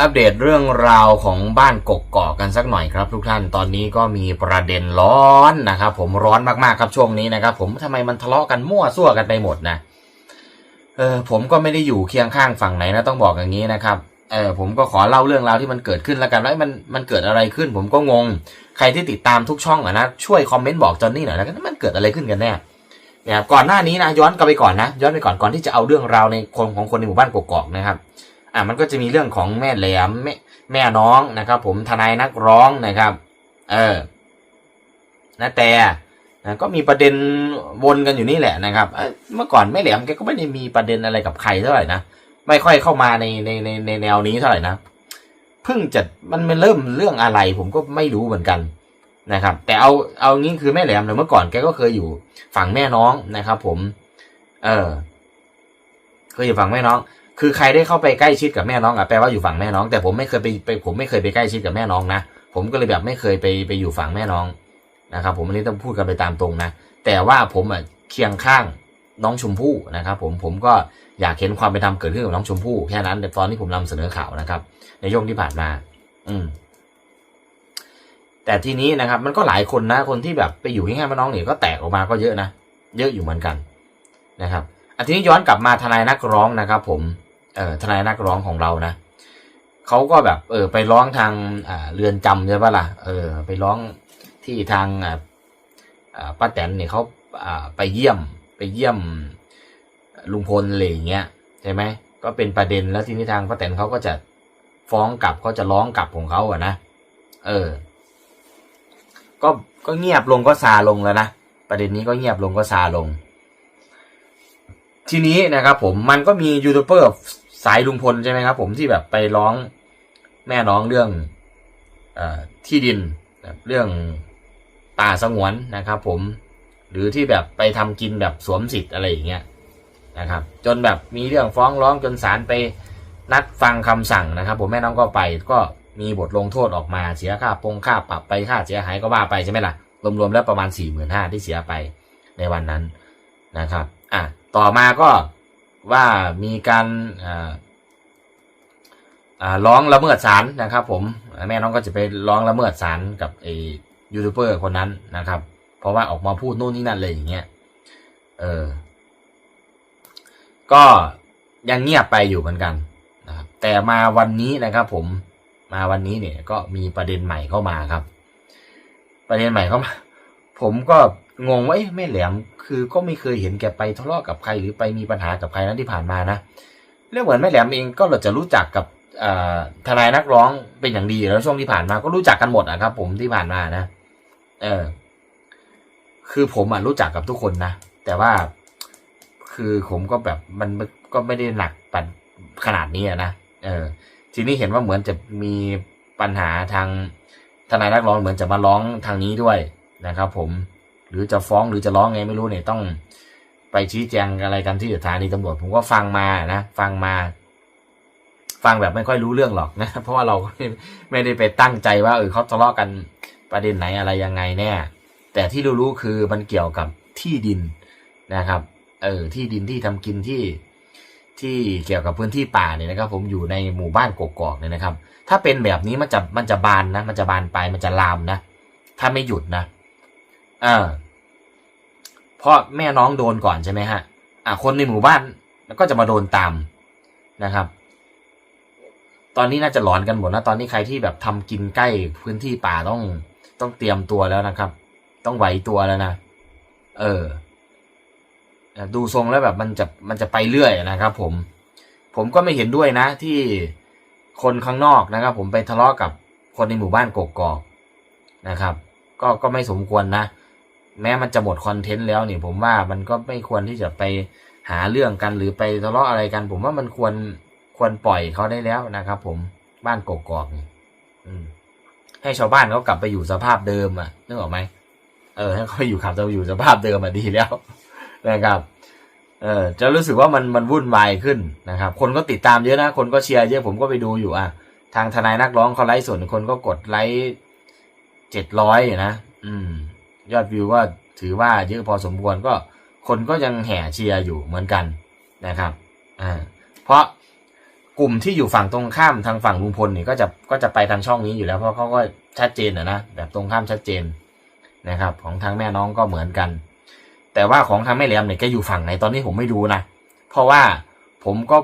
อัปเดตเรื่องราวของบ้านกกกอกกันสักหน่อยครับ ทุกท่านตอนนี้ก็มีประเด็นร้อนนะครับ ผมร้อนมากๆครับช่วงนี้นะครับ ผมทำไมมันทะเลาะกันมั่วซั่วกันไปหมดนะเออผมก็ไม่ได้อยู่เคียงข้างฝั่งไหนนะต้องบอกอย่างนี้นะครับเออผมก็ขอเล่าเรื่องราวที่มันเกิดขึ้นแล้วกันว่ามันมันเกิดอะไรขึ้น ผมก็งง ใครที่ติดตามทุกช่องอะนะช่วยคอมเมนต์บอกจอนนี่หน่อยแล้วกันมันเกิดอะไรขึ้นกันแน่เนี่ยก่อนหน้านี้นะย้อนกลับไปก่อนนะย้อนไปก่อนก่อนที่จะเอาเรื่องราวในคนของคนในหมู่บ้านกกอกนะครับ อ่ามันก็จะมีเรื่องของแม่แหลมแม่แม่น้องนะครับ ผมทนายนักร้องนะครับ เออนะแต่นะก็มีประเด็นวนกันอยู่นี่แหละนะครับเมื่อก่อนแม่แหลมแกก็ไม่ได้มีประเด็นอะไรกับใครเท่าไหร่นะไม่ค่อยเข้ามาในในในในแนวนี้เท่าไหร่นะเพิ่งจะมันมันเริ่มเรื่องอะไร ผมก็ไม่รู้เหมือนกันนะครับ แต่เอาเอางี้คือแม่แหลมเนี่ยเมื่อก่อนแกก็เคยอยู่ฝั่งแม่น้องนะครับ ผม เออเคยอยู่ฝั่งแม่น้อง คือใครได้เข้าไปใกล้ชิดกับแม่น้องอะแปลว่าอยู่ฝั่งแม่น้อง แต่ผมไม่เคยไปไปผมไม่เคยไปใกล้ชิดกับแม่น้องนะผมก็เลยแบบไม่เคยไปไปอยู่ฝั่งแม่น้องนะครับ ผมอันนี้ต้องพูดกันไปตามตรงนะแต่ว่าผมอะเคียงข้างน้องชมพู่นะครับ ผมผมก็อยากเห็นความเป็นธรรมเกิดขึ้นกับน้องชมพู่แค่นั้นแต่ตอนที่ผมนำเสนอข่าวนะครับ ในช่วงที่ผ่านมา อืม แต่ทีนี้นะครับ มันก็หลายคนนะ คนที่แบบไปอยู่ที่ง่ายแม่น้องเนี่ยก็แตกออกมาก็เยอะนะเยอะอยู่เหมือนกันนะครับอันทีนี้ย้อนกลับมาทนายนักร้องนะครับ ผม เอ่อทนายนักร้องของเรานะเขาก็แบบ เออ ไปร้องทางอ่าเรือนจำใช่ปะล่ะเออ ไปร้องที่ทางอ่าป้าแตนเนี่ยเขาอ่าไปเยี่ยมไปเยี่ยมลุงพลอะไรอย่างเงี้ยใช่ไหมก็เป็นประเด็นแล้วทีนี้ทางป้าแตนเขาก็จะฟ้องกลับเขาจะร้องกลับของเขาอะนะเออ ก็ก็เงียบลงก็ซาลงแล้วนะประเด็นนี้ก็เงียบลงก็ซาลง ทีนี้นะครับผมมันก็มียูทูบเบอร์ สายลุงพลใช่ไหมครับผมที่แบบไปร้องแม่น้องเรื่องอที่ดินเรื่องป่าสงวนนะครับ ผมหรือที่แบบไปทำกินแบบสวมสิทธิ์อะไรอย่างเงี้ยนะครับ จนแบบมีเรื่องฟ้องร้องจนศาลไปนัดฟังคำสั่งนะครับ ผมแม่น้องก็ไปก็มีบทลงโทษออกมาเสียค่าปงค่าปรับไปค่าเสียหายก็ว่าไปใช่ไหมล่ะรวมๆแล้วประมาณสี่หมื่นห้าที่เสียไปในวันนั้นนะครับ อะต่อมาก็ ว่ามีการร้องละเมิดศาลนะครับผมแม่น้องก็จะไปร้องละเมิดศาลกับไอ้ยูทูบเบอร์คนนั้นนะครับ เพราะว่าออกมาพูดนู่นนี่นั่นเลยอย่างเงี้ยเออ ก็ยังเงียบไปอยู่เหมือนกันนะครับแต่มาวันนี้นะครับผมมาวันนี้เนี่ยก็มีประเด็นใหม่เข้ามาครับ ประเด็นใหม่เข้ามา ผมก็ งงว่าเอ๊ะแม่แหลมคือก็ไม่เคยเห็นแกไปทะเลาะกับใครหรือไปมีปัญหากับใครนั้นที่ผ่านมานะเรื่องเหมือนแม่แหลมเองก็เราจะรู้จักกับทนายนักร้องเป็นอย่างดีแล้วช่วงที่ผ่านมาก็รู้จักกันหมดอะครับ ผมที่ผ่านมานะ เออ คือผมอะรู้จักกับทุกคนนะแต่ว่าคือผมก็แบบมันก็ไม่ได้หนักปันขนาดนี้นะเออ ทีนี้เห็นว่าเหมือนจะมีปัญหาทางทนายนักร้องเหมือนจะมาร้องทางนี้ด้วยนะครับ ผม หรือจะฟ้องหรือจะร้องไงไม่รู้เนี่ยต้องไปชี้แจงอะไรกันที่สถานีตำรวจผมก็ฟังมานะฟังมา ฟังแบบไม่ค่อยรู้เรื่องหรอกนะ เพราะว่าเราไม่ได้ไปตั้งใจว่าเออเขาทะเลาะกันประเด็นไหนอะไรยังไงแน่แต่ที่รู้ๆคือมันเกี่ยวกับที่ดินนะครับ เออที่ดินที่ทำกินที่ที่เกี่ยวกับพื้นที่ป่าเนี่ยนะครับ ผมอยู่ในหมู่บ้านกกอกเนี่ยนะครับ ถ้าเป็นแบบนี้มันจะมันจะบานนะ มันจะบานไปมันจะลามนะ ถ้าไม่หยุดนะเออเพราะแม่น้องโดนก่อนใช่ไหมฮะ อะคนในหมู่บ้านก็จะมาโดนตามนะครับ ตอนนี้น่าจะหลอนกันหมดนะตอนนี้ใครที่แบบทำกินใกล้พื้นที่ป่าต้องต้องเตรียมตัวแล้วนะครับ ต้องไหวตัวแล้วนะเออดูทรงแล้วแบบมันจะมันจะไปเรื่อยนะครับ ผม ผมก็ไม่เห็นด้วยนะ ที่คนข้างนอกนะครับ ผมไปทะเลาะกับคนในหมู่บ้านกกอกนะครับ ก็ก็ไม่สมควรนะ แม้มันจะหมดคอนเทนต์แล้วนี่ผมว่ามันก็ไม่ควรที่จะไปหาเรื่องกันหรือไปทะเลาะอะไรกัน ผมว่ามันควรควรปล่อยเขาได้แล้วนะครับ ผมบ้านกกอกนี่ให้ชาวบ้านเขากลับไปอยู่สภาพเดิมอะนึกออกไหมเออให้เขาอยู่ขับจะอยู่สภาพเดิมอะดีแล้วนะครับ เออจะรู้สึกว่ามันมันวุ่นวายขึ้นนะครับ คนก็ติดตามเยอะนะ คนก็เชียร์เยอะผมก็ไปดูอยู่อะทางทนายนักร้องเขาไลฟ์สดคนก็กดไลค์เจ็ดร้อยนะอืม ยอดวิวก็ถือว่าเยอะพอสมควรก็คนก็ยังแห่เชียร์อยู่เหมือนกันนะครับอ่าเพราะกลุ่มที่อยู่ฝั่งตรงข้ามทางฝั่งลุงพลนี่ก็จะก็จะไปทางช่องนี้อยู่แล้วเพราะเขาก็ชัดเจนอะนะแบบตรงข้ามชัดเจนนะครับ ของทางแม่น้องก็เหมือนกัน แต่ว่าของทางแม่แหลมเนี่ยแกอยู่ฝั่งไหนตอนนี้ผมไม่ดูนะเพราะว่าผมก็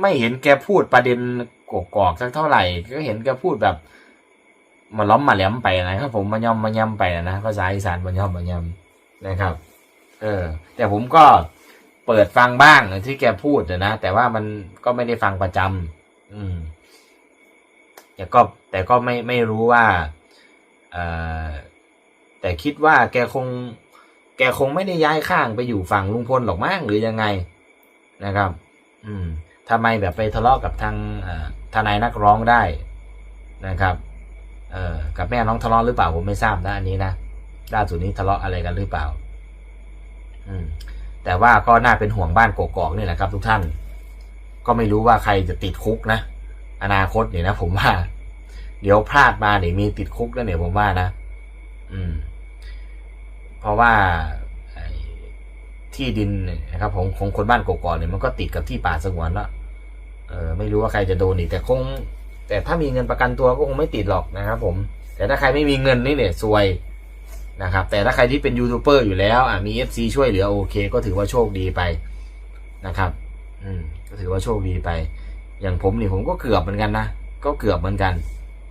ไม่เห็นแกพูดประเด็นกกอกสักเท่าไหร่ ก็เห็นแกพูดแบบ มาล้อมมาแหลมไปนะครับผมมาย่อมมาย่ำไปนะภาษาอีสานมาย่อมมาย่ำนะครับ เออ แต่ผมก็เปิดฟังบ้างที่แกพูดนะแต่ว่ามันก็ไม่ได้ฟังประจำอืมแต่ก็แต่ก็ไม่ไม่รู้ว่าเออแต่คิดว่าแกคง แกคงไม่ได้ย้ายข้างไปอยู่ฝั่งลุงพลหรอกมั้งหรือยังไงนะครับ อืมทำไมแบบไปทะเลาะกับทางทนายนักร้องได้นะครับ เออกับแม่น้องทะเลาะหรือเปล่าผมไม่ทราบนะอันนี้นะล่าสุดนี้ทะเลาะอะไรกันหรือเปล่า อืม แต่ว่าก็น่าเป็นห่วงบ้านกกอกนี่แหละครับ ทุกท่าน ก็ไม่รู้ว่าใครจะติดคุกนะอนาคตเนี่ยนะผมว่า เดี๋ยวพลาดมาเนี่ยมีติดคุกแล้วเนี่ยผมว่านะอืม เพราะว่าที่ดินเนี่ยนะครับของของคนบ้านกกอกเนี่ยมันก็ติดกับที่ป่าสงวนแล้วเออไม่รู้ว่าใครจะโดนอีกแต่คง แต่ถ้ามีเงินประกันตัวก็คงไม่ติดหรอกนะครับผม แต่ถ้าใครไม่มีเงินนี่เนี่ยซวยนะครับ แต่ถ้าใครที่เป็นยูทูบเบอร์อยู่แล้วอะมีเอฟซีช่วยเหลือโอเค ก็ถือว่าโชคดีไปนะครับ อืมก็ถือว่าโชคดีไป อย่างผมนี่ผมก็เกือบเหมือนกันนะก็เกือบเหมือนกัน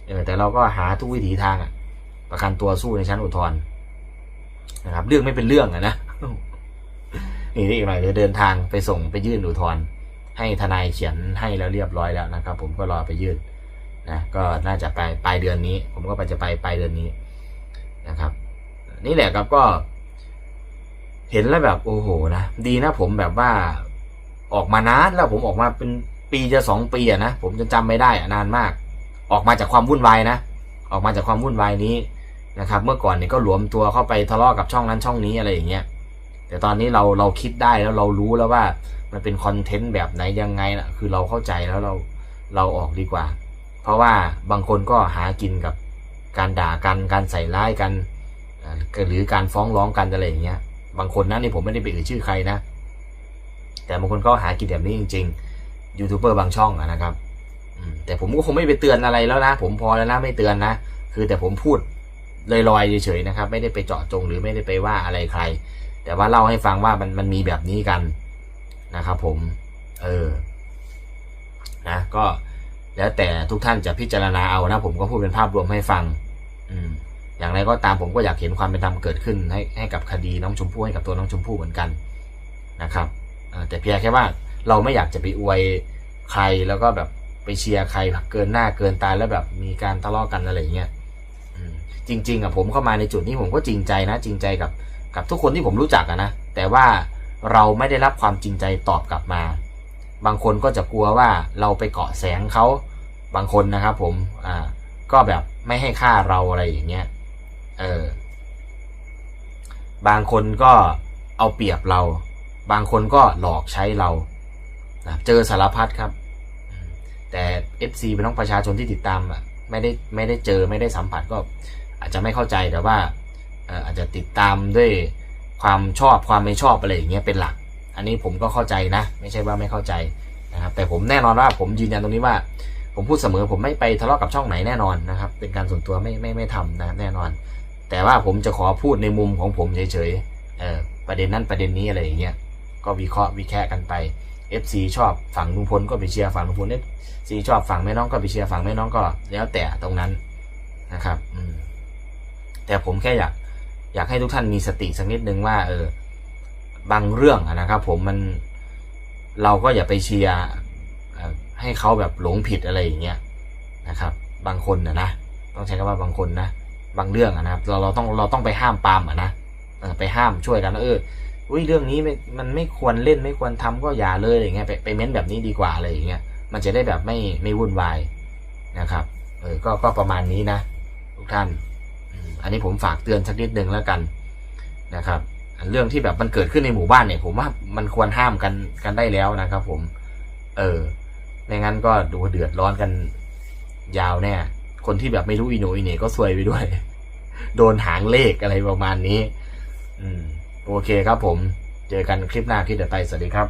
เออแต่เราก็หาทุกวิถีทางอะ ประกันตัวสู้ในชั้นอุทธรณ์นะครับ เรื่องไม่เป็นเรื่องอะนะนี่อีกหน่อยจะเดินทางไปส่งไปยื่นอุทธรณ์ให้ทนายเขียนให้แล้วเรียบร้อยแล้วนะครับ ผมก็รอไปยื่น นะก็น่าจะไปปลายเดือนนี้ ผมก็ไปจะไปปลายเดือนนี้นะครับ นี่แหละครับก็ เห็นแล้วแบบโอ้โหนะดีนะผมแบบว่าออกมานานแล้วผมออกมาเป็นปีจะสองปีอะนะผมจะจำไม่ได้อะนานมาก ออกมาจากความวุ่นวายนะออกมาจากความวุ่นวายนี้นะครับ เมื่อก่อนเนี่ยก็หลวมตัวเข้าไปทะเลาะกับช่องนั้นช่องนี้อะไรอย่างเงี้ยแต่ตอนนี้เราเราคิดได้แล้วเรารู้แล้วว่ามันเป็นคอนเทนต์แบบไหนยังไงนะคือเราเข้าใจแล้วเราเราออกดีกว่า เพราะว่าบางคนก็หากินกับการด่ากันการใส่ร้ายกันหรือการฟ้องร้องกันอะไรอย่างเงี้ย บางคนนะนี่ผมไม่ได้ไปเอ่ยชื่อใครนะ แต่บางคนก็หากินแบบนี้จริง ๆ ยูทูบเบอร์บางช่องนะครับแต่ผมก็คงไม่ไปเตือนอะไรแล้วนะ ผมพอแล้วนะไม่เตือนนะ คือแต่ผมพูดลอยๆเฉยๆนะครับ ไม่ได้ไปเจาะจงหรือไม่ได้ไปว่าอะไรใคร แต่ว่าเล่าให้ฟังว่ามันมันมีแบบนี้กันนะครับผม เออ นะ ก็ แล้วแต่ทุกท่านจะพิจารณาเอานะ ผมก็พูดเป็นภาพรวมให้ฟัง อืม อย่างไรก็ตามผมก็อยากเห็นความเป็นธรรมเกิดขึ้นให้ให้กับคดีน้องชมพู่ให้กับตัวน้องชมพู่เหมือนกันนะครับแต่เพียงแค่ว่าเราไม่อยากจะไปอวยใครแล้วก็แบบไปเชียร์ใครเกินหน้าเกินตาแล้วแบบมีการทะเลาะกันอะไรอย่างเงี้ยอืมจริง ๆอะผมเข้ามาในจุดนี้ผมก็จริงใจนะ จริงใจกับกับทุกคนที่ผมรู้จักอะนะแต่ว่าเราไม่ได้รับความจริงใจตอบกลับมา บางคนก็จะกลัวว่าเราไปเกาะแสงเขาบางคนนะครับผมอ่าก็แบบไม่ให้ค่าเราอะไรอย่างเงี้ยเออบางคนก็เอาเปรียบเรา บางคนก็หลอกใช้เรานะเจอสารพัดครับ แต่ FC เป็นน้องประชาชนที่ติดตามอะไม่ได้ไม่ได้เจอไม่ได้สัมผัสก็อาจจะไม่เข้าใจแต่ว่าอาจจะติดตามด้วยความชอบความไม่ชอบอะไรอย่างเงี้ยเป็นหลัก อันนี้ผมก็เข้าใจนะ ไม่ใช่ว่าไม่เข้าใจนะครับแต่ผมแน่นอนว่าผมยืนยันตรงนี้ว่า ผมพูดเสมอผมไม่ไปทะเลาะกับช่องไหนแน่นอนนะครับ เป็นการส่วนตัวไม่ไม่ไม่ทำนะครับแน่นอน แต่ว่าผมจะขอพูดในมุมของผมเฉยๆเออประเด็นนั้นประเด็นนี้อะไรอย่างเงี้ยก็วิเคราะห์วิแคะกันไป FC ชอบฝั่งลุงพลก็ไปเชียร์ฝั่งลุงพล FC ชอบฝั่งแม่น้องก็ไปเชียร์ฝั่งแม่น้องก็แล้วแต่ตรงนั้นนะครับ อืมแต่ผมแค่อยากอยากให้ทุกท่านมีสติสักนิดนึงว่าเออ บางเรื่องนะครับผมมันเราก็อย่าไปเชียร์ให้เขาแบบหลงผิดอะไรอย่างเงี้ยนะครับ บางคนนะนะต้องใช้คำว่าบางคนนะบางเรื่องนะครับเราเราต้องเราต้องไปห้ามปามอะนะไปห้ามช่วยกันเอออุ้ยเรื่องนี้มันไม่ควรเล่นไม่ควรทำก็อย่าเลยอะไรเงี้ยไปไปเม้นแบบนี้ดีกว่าอะไรอย่างเงี้ยมันจะได้แบบไม่ไม่วุ่นวายนะครับเออก็ก็ประมาณนี้นะ ทุกท่าน อันนี้ผมฝากเตือนสักนิดนึงแล้วกันนะครับ เรื่องที่แบบมันเกิดขึ้นในหมู่บ้านเนี่ย ผมว่ามันควรห้ามกันกันได้แล้วนะครับ ผม เออไม่งั้นก็ดูเดือดร้อนกันยาวแน่คนที่แบบไม่รู้อีโนอีเน่ก็ซวยไปด้วย โดนหางเลขอะไรประมาณนี้ อืม โอเคครับผม เจอกันคลิปหน้าคลิปต่อไปสวัสดีครับ